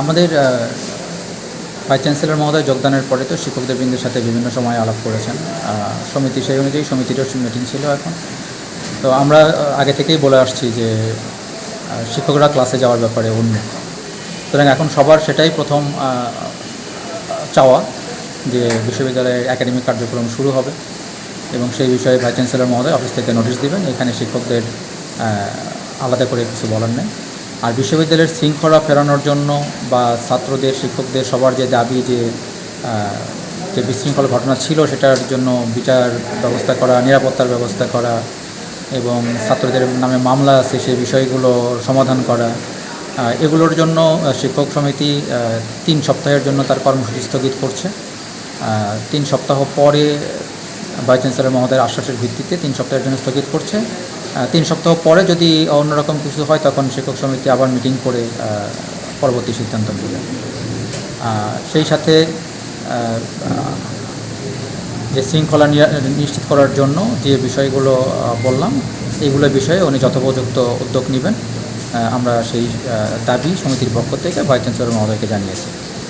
আমাদের vice chancellor মহোদয় যোগদানের পরে তো শিক্ষকদের বৃন্দের সাথে বিভিন্ন সময় আলাপ করেছেন। সমিতি সেই অনুযায়ী সমিতিরও মিটিং ছিল এখন। তো আমরা আগে থেকেই বলে আসছি যে শিক্ষকরা ক্লাসে যাওয়ার ব্যাপারে উন্মুখ সুতরাং এখন সবার সেটাই প্রথম চাওয়া যে বিশ্ববিদ্যালয়ের একাডেমিক কার্যক্রম শুরু হবে এবং সেই বিষয়ে ভাইস চ্যান্সেলর মহোদয় অফিস থেকে নোটিশ দেবেন। এখানে শিক্ষকদের আলাদা করে কিছু বলার নেই। আর বিশ্ববিদ্যালয়ের শৃঙ্খলা ফেরানোর জন্য বা ছাত্রদের, শিক্ষকদের সবার যে দাবি যে যে বিশৃঙ্খল ঘটনা ছিল সেটার জন্য বিচার ব্যবস্থা করা, নিরাপত্তার ব্যবস্থা করা এবং ছাত্রদের নামে মামলা আছে সেই বিষয়গুলো সমাধান করা এগুলোর জন্য শিক্ষক সমিতি তিন সপ্তাহের জন্য তার কর্মসূচি স্থগিত করছে। তিন সপ্তাহ পরে ভাইস চ্যান্সেলর মহোদয়ের আশ্বাসের ভিত্তিতে তিন সপ্তাহের জন্য স্থগিত করছে। তিন সপ্তাহ পরে যদি অন্যরকম কিছু হয়, তখন শিক্ষক সমিতি আবার মিটিং করে পরবর্তী সিদ্ধান্ত নেবে। সেই সাথে যে শৃঙ্খলা নিশ্চিত করার জন্য যে বিষয়গুলো বললাম এইগুলো বিষয়ে উনি যথোপযুক্ত উদ্যোগ নেবেন। আমরা সেই দাবি সমিতির পক্ষ থেকে ভাইস চ্যান্সেলর মহোদয়কে জানিয়েছি।